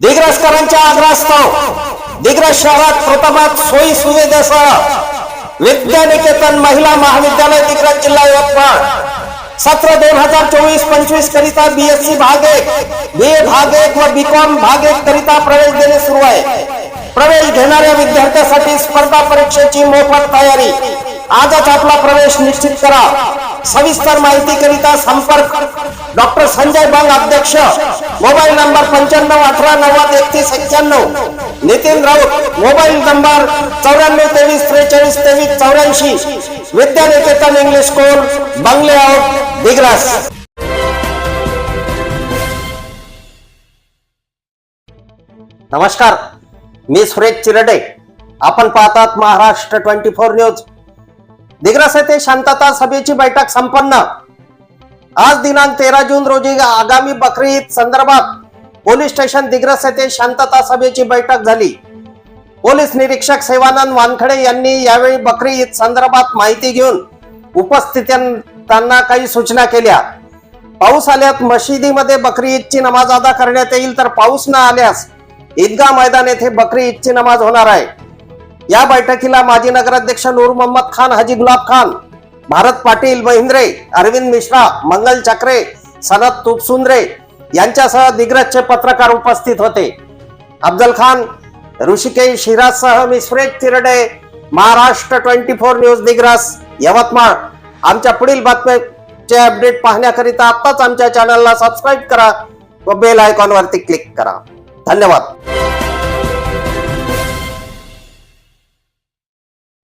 दिग्रसकरांच्या आग्रहास्तव दिग्रस शहरात प्रथमात सोयी सुविधेसह विद्यानिकेतन महिला महाविद्यालय दिग्रस जिल्हा यवतमाळ. सत्र दोन हजार चोवीस पंचवीस करिता बीएससी भाग एक बी ए भाग एक व बीकॉम भाग एक करिता प्रवेश देणे सुरू आहे. प्रवेश घेणाऱ्या विद्यार्थ्यांसाठी स्पर्धा परीक्षेची मोफत तयारी. आजच आपला प्रवेश निश्चित करा. सविस्तर माहिती करिता संपर्क डॉक्टर संजय बंग अध्यक्ष. मोबाईल नंबर पंच्याण्णव अठरा नव्वद एकतीस एक्क्याण्णव. नितीन राऊत मोबाईल नंबर चौऱ्याण्णव तेवीस त्रेचाळीस तेवीस चौऱ्याऐंशी. विद्यानिकेतन इंग्लिश स्कूल बंगले आउट दिग्रास. नमस्कार मी सुरेश चिरडे. आपण पाहतात Maharashtra twenty four news. Digras येथे शांतता सभेची बैठक संपन्न. आज दिनांक तेरा जून रोजी आगामी बकरी ईद संदर्भात पोलीस स्टेशन दिग्रस येथे शांतता सभेची बैठक झाली. पोलीस निरीक्षक सेवानंद वानखडे यांनी यावेळी बकरी ईद संदर्भात माहिती घेऊन उपस्थितांना काही सूचना केल्या. पाऊस आल्यात मशिदीमध्ये बकरी ईदची नमाज अदा करण्यात येईल तर पाऊस न आल्यास ईदगा मैदान येथे बकरी ईदची नमाज होणार आहे. या बैठकीला माजी नगराध्यक्ष नूर मोहम्मद खान हजी गुलाब खान भारत पाटील महिंद्रे अरविंद मिश्रा मंगल चक्रे सनत तुपसुंद्रे यांच्यासह दिग्रजचे पत्रकार उपस्थित होते. अफजल खान ऋषिकेश शिराजसह मी Suresh Tirde Maharashtra twenty four news Digras Yavatmal. आमच्या पुढील बातम्याचे अपडेट पाहण्याकरिता आत्ताच आमच्या चॅनलला सबस्क्राईब करा व बेल आयकॉनवरती क्लिक करा. धन्यवाद.